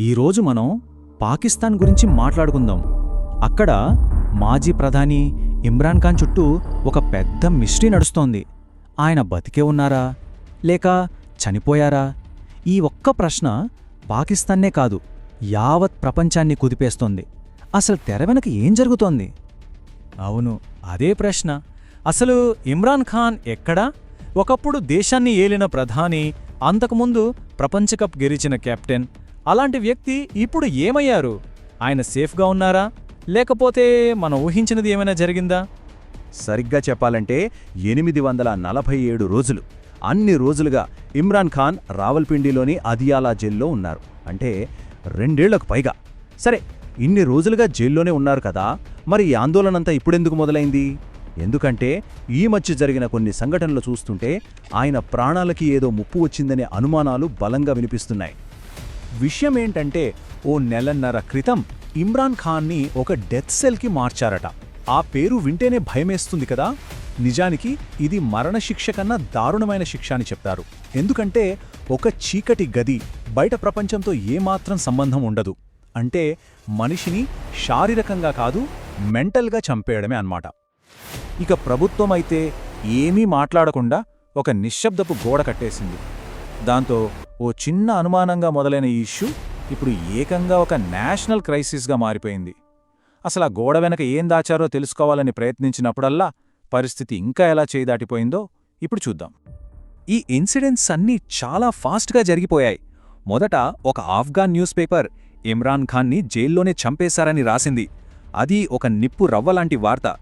ఈరోజు మనం పాకిస్తాన్ గురించి మాట్లాడుకుందాం. అక్కడ మాజీ ప్రధాని ఇమ్రాన్ ఖాన్ చుట్టూ ఒక పెద్ద మిస్టరీ నడుస్తోంది. ఆయన బతికే ఉన్నారా? లేక చనిపోయారా? ఈ ఒక్క ప్రశ్న పాకిస్తాన్నే కాదు యావత్ ప్రపంచాన్ని కుదిపేస్తోంది. అసలు తెర వెనక ఏం జరుగుతోంది? అవును అదే ప్రశ్న. అసలు ఇమ్రాన్ ఖాన్ ఎక్కడా? ఒకప్పుడు దేశాన్ని ఏలిన ప్రధాని అంతకుముందు ప్రపంచ కప్ గెలిచిన కెప్టెన్ అలాంటి వ్యక్తి ఇప్పుడు ఏమయ్యారు? ఆయన సేఫ్గా ఉన్నారా? లేకపోతే మనం ఊహించినది ఏమైనా జరిగిందా? సరిగ్గా చెప్పాలంటే ఎనిమిది వందల నలభై ఏడు రోజులు. అన్ని రోజులుగా ఇమ్రాన్ ఖాన్ రావల్పిండిలోని అదియాలా జైల్లో ఉన్నారు. అంటే రెండేళ్ళకు పైగా. సరే ఇన్ని రోజులుగా జైల్లోనే ఉన్నారు కదా మరి ఈ ఆందోళనంతా ఇప్పుడెందుకు మొదలైంది? ఎందుకంటే ఈ మధ్య జరిగిన కొన్ని సంఘటనలు చూస్తుంటే ఆయన ప్రాణాలకి ఏదో ముప్పు వచ్చిందనే అనుమానాలు బలంగా వినిపిస్తున్నాయి. విషయం ఏంటంటే ఓ నెలన్నర క్రితం ఇమ్రాన్ ఖాన్ని ఒక డెత్ సెల్కి మార్చారట. ఆ పేరు వింటేనే భయమేస్తుంది కదా? నిజానికి ఇది మరణశిక్ష కన్నా దారుణమైన శిక్ష అని చెప్తారు. ఎందుకంటే ఒక చీకటి గది బయట ప్రపంచంతో ఏమాత్రం సంబంధం ఉండదు. అంటే మనిషిని శారీరకంగా కాదు మెంటల్గా చంపేయడమే అన్నమాట. ఇక ప్రభుత్వం అయితే ఏమీ మాట్లాడకుండా ఒక నిశ్శబ్దపు గోడ కట్టేసింది. దాంతో ఓ చిన్న అనుమానంగా మొదలైన ఈ ఇష్యూ ఇప్పుడు ఏకంగా ఒక నేషనల్ క్రైసిస్గా మారిపోయింది. అసలు ఆ గోడ వెనక ఏం దాచారో తెలుసుకోవాలని ప్రయత్నించినప్పుడల్లా పరిస్థితి ఇంకా ఎలా చేయదాటిపోయిందో ఇప్పుడు చూద్దాం. ఈ ఇన్సిడెంట్స్ అన్నీ చాలా ఫాస్ట్గా జరిగిపోయాయి. మొదట ఒక ఆఫ్ఘాన్ న్యూస్ పేపర్ ఇమ్రాన్ ఖాన్ని జైల్లోనే చంపేశారని రాసింది. అది ఒక నిప్పు రవ్వలాంటి వార్త.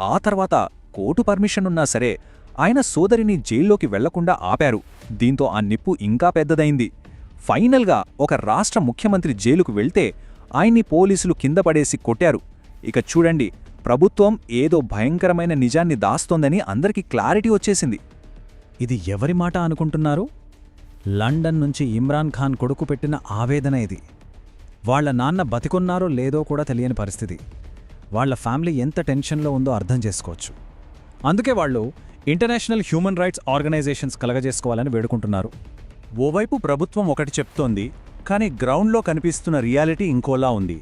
ఆ తర్వాత కోర్టు పర్మిషన్ ఉన్నా సరే ఆయన సోదరిని జైల్లోకి వెళ్ళకుండా ఆపారు. దీంతో ఆ నిప్పు ఇంకా పెద్దదైంది. ఫైనల్గా ఒక రాష్ట్ర ముఖ్యమంత్రి జైలుకు వెళ్తే ఆయన్ని పోలీసులు కింద పడేసి కొట్టారు. ఇక చూడండి ప్రభుత్వం ఏదో భయంకరమైన నిజాన్ని దాస్తోందని అందరికీ క్లారిటీ వచ్చేసింది. ఇది ఎవరి మాట అనుకుంటున్నారు? లండన్ నుంచి ఇమ్రాన్ ఖాన్ కొడుకు పెట్టిన ఆవేదన ఇది. వాళ్ళ నాన్న బతికున్నారో లేదో కూడా తెలియని పరిస్థితి. వాళ్ళ ఫ్యామిలీ ఎంత టెన్షన్లో ఉందో అర్థం చేసుకోవచ్చు. అందుకే వాళ్ళు ఇంటర్నేషనల్ హ్యూమన్ రైట్స్ ఆర్గనైజేషన్స్ కలగజేసుకోవాలని వేడుకుంటున్నారు. ఓవైపు ప్రభుత్వం ఒకటి చెప్తోంది కానీ గ్రౌండ్లో కనిపిస్తున్న రియాలిటీ ఇంకోలా ఉంది.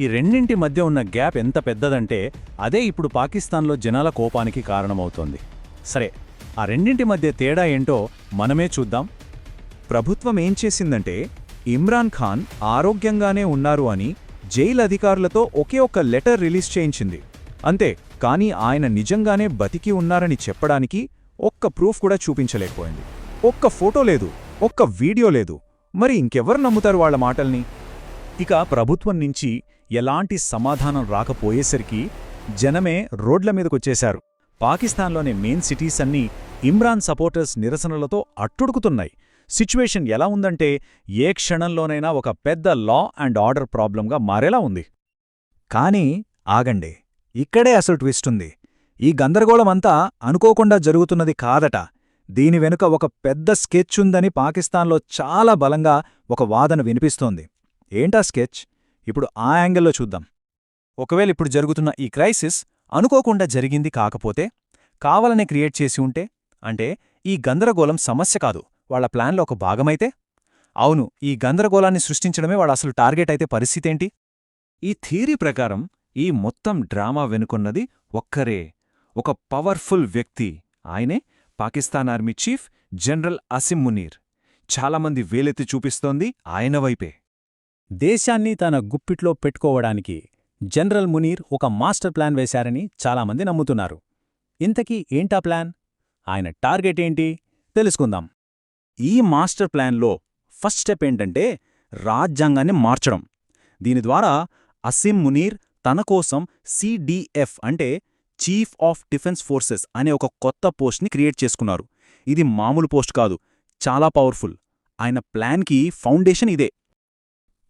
ఈ రెండింటి మధ్య ఉన్న గ్యాప్ ఎంత పెద్దదంటే అదే ఇప్పుడు పాకిస్తాన్లో జనాల కోపానికి కారణమవుతోంది. సరే ఆ రెండింటి మధ్య తేడా ఏంటో మనమే చూద్దాం. ప్రభుత్వం ఏం చేసిందంటే ఇమ్రాన్ ఖాన్ ఆరోగ్యంగానే ఉన్నారు అని జైలు అధికారులతో ఒకే ఒక్క లెటర్ రిలీజ్ చేయించింది. అంతే కానీ ఆయన నిజంగానే బతికి ఉన్నారని చెప్పడానికి ఒక్క ప్రూఫ్ కూడా చూపించలేకపోయింది. ఒక్క ఫోటో లేదు ఒక్క వీడియో లేదు. మరి ఇంకెవరు నమ్ముతారు వాళ్ళ మాటల్ని? ఇక ప్రభుత్వం నుంచి ఎలాంటి సమాధానం రాకపోయేసరికి జనమే రోడ్ల మీదకొచ్చేశారు. పాకిస్తాన్లోని మెయిన్ సిటీస్ అన్నీ ఇమ్రాన్ సపోర్టర్స్ నిరసనలతో అట్టుడుకుతున్నాయి. సిచ్యువేషన్ ఎలా ఉందంటే ఏ క్షణంలోనైనా ఒక పెద్ద లా అండ్ ఆర్డర్ ప్రాబ్లంగా మారేలా ఉంది. కానీ ఆగండి. ఇక్కడే అసలు ట్విస్ట్ ఉంది. ఈ గందరగోళమంతా అనుకోకుండా జరుగుతున్నది కాదట. దీని వెనుక ఒక పెద్ద స్కెచ్ ఉందని పాకిస్తాన్లో చాలా బలంగా ఒక వాదన వినిపిస్తోంది. ఏంటా స్కెచ్? ఇప్పుడు ఆ యాంగిల్లో చూద్దాం. ఒకవేళ ఇప్పుడు జరుగుతున్న ఈ క్రైసిస్ అనుకోకుండా జరిగింది కాకపోతే కావాలనే క్రియేట్ చేసి ఉంటే అంటే ఈ గందరగోళం సమస్య కాదు. వాళ్ళ ప్లాన్లో ఒక భాగమైతే? అవును ఈ గందరగోళాన్ని సృష్టించడమే వాళ్ళ అసలు టార్గెట్ అయితే పరిస్థితేంటి ఈ థీరీ ప్రకారం ఈ మొత్తం డ్రామా వెనుకున్నది ఒక్కరే. ఒక పవర్ఫుల్ వ్యక్తి. ఆయనే Pakistan army chief general Asim Munir. చాలామంది వేలెత్తి చూపిస్తోంది ఆయన వైపే. దేశాన్ని తన గుప్పిట్లో పెట్టుకోవడానికి జనరల్ మునీర్ ఒక మాస్టర్ ప్లాన్ వేశారని చాలామంది నమ్ముతున్నారు. ఇంతకీ ఏంటా ప్లాన్? ఆయన టార్గెట్ ఏంటి? తెలుసుకుందాం. ఈ మాస్టర్ ప్లాన్లో ఫస్ట్ స్టెప్ ఏంటంటే రాజ్యాంగాన్ని మార్చడం. దీని ద్వారా అసిం మునీర్ తన కోసం సిడిఎఫ్ అంటే చీఫ్ ఆఫ్ డిఫెన్స్ ఫోర్సెస్ అనే ఒక కొత్త పోస్ట్ని క్రియేట్ చేసుకున్నారు. ఇది మామూలు పోస్ట్ కాదు చాలా పవర్ఫుల్. ఆయన ప్లాన్కి ఫౌండేషన్ ఇదే.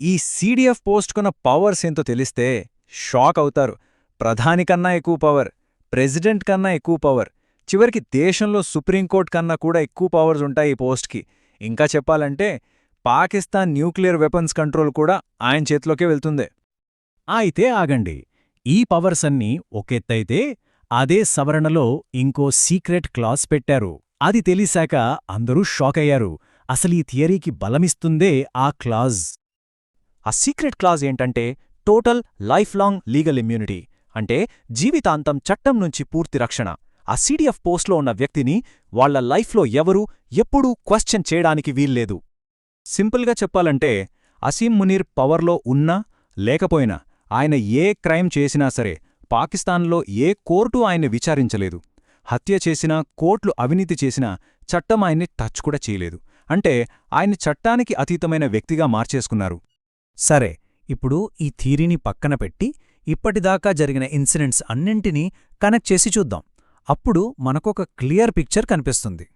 ఈ సీడీఎఫ్ పోస్ట్కున్న పవర్స్ ఏంతో తెలిస్తే షాక్ అవుతారు. ప్రధాని కన్నా ఎక్కువ పవర్ ప్రెసిడెంట్ కన్నా ఎక్కువ పవర్ చివరికి దేశంలో సుప్రీంకోర్టు కన్నా కూడా ఎక్కువ పవర్స్ ఉంటాయి ఈ పోస్ట్కి. ఇంకా చెప్పాలంటే పాకిస్తాన్ న్యూక్లియర్ వెపన్స్ కంట్రోల్ కూడా ఆయన చేతిలోకే వెళ్తుంది. అయితే ఆగండి. ఈ పవర్స్ అన్నీ ఒకెత్తైతే అదే సవరణలో ఇంకో సీక్రెట్ క్లాస్ పెట్టారు. అది తెలిసాక అందరూ షాక్ అయ్యారు అసలీ థియరీకి బలమిస్తుందే ఆ క్లాజ్. ఆ సీక్రెట్ క్లాజ్ ఏంటంటే total life long legal immunity. అంటే జీవితాంతం చట్టం నుంచి పూర్తి రక్షణ. ఆ సీడీఎఫ్ పోస్ట్లో ఉన్న వ్యక్తిని వాళ్ళ లైఫ్లో ఎవరూ ఎప్పుడూ క్వశ్చన్ చేయడానికి వీల్లేదు. సింపుల్గా చెప్పాలంటే అసీం మునీర్ పవర్లో ఉన్నా లేకపోయినా ఆయన ఏ క్రైమ్ చేసినా సరే పాకిస్తాన్లో ఏ కోర్టు ఆయన్ని విచారించలేదు. హత్య చేసినా కోర్టులు అవినీతి చేసినా చట్టం ఆయన్ని టచ్ కూడా చేయలేదు. అంటే ఆయన్ని చట్టానికి అతీతమైన వ్యక్తిగా మార్చేసుకున్నారు. సరే ఇప్పుడు ఈ థీరీని పక్కన పెట్టి ఇప్పటిదాకా జరిగిన ఇన్సిడెంట్స్ అన్నింటినీ కనెక్ట్ చేసి చూద్దాం. అప్పుడు మనకొక క్లియర్ పిక్చర్ కనిపిస్తుంది.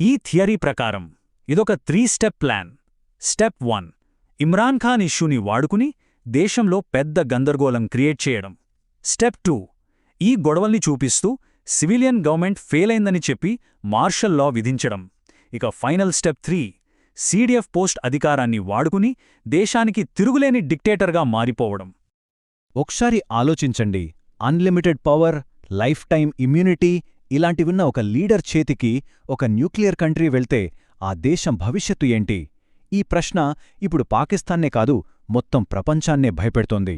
ఈ థియరీ ప్రకారం ఇదొక three step plan. Step one. Imran Khan ఇష్యూని వాడుకుని దేశంలో పెద్ద గందరగోళం క్రియేట్ చేయడం. Step two. ఈ గొడవల్ని చూపిస్తూ సివిలియన్ గవర్నమెంట్ ఫెయిల్ అయిందని చెప్పి మార్షల్ లా విధించడం. ఇక final step three. CDF post అధికారాన్ని వాడుకుని దేశానికి తిరుగులేని డిక్టేటర్గా మారిపోవడం. ఒకసారి ఆలోచించండి. Unlimited power lifetime immunity ఇలాంటివిన్న ఒక లీడర్ చేతికి ఒక న్యూక్లియర్ కంట్రీ వెళ్తే ఆ దేశం భవిష్యత్తు ఏంటి? ఈ ప్రశ్న ఇప్పుడు పాకిస్తాన్నే కాదు మొత్తం ప్రపంచాన్నే భయపెడుతోంది.